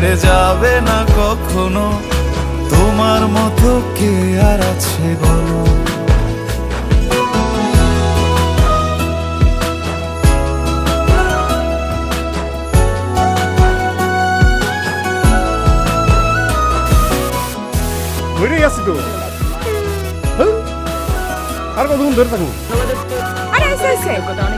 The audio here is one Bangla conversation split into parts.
ছেড়ে যাবে না কখনো? তোমার মতো কে আর আছে বলো? তো। হ্যাঁ? আর কতক্ষণ ধরে থাকব? আরে আইসে আইসে।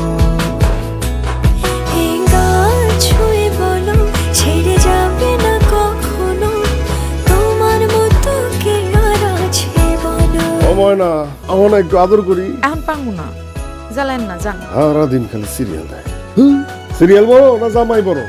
বলো সময় না আমার না একটু আদর করি। এখন পাঙ্গু না। জ্বালেন না যান। সারাদিন খালি সিরিয়াল দেয়। সিরিয়াল বড় না জামাই বড়?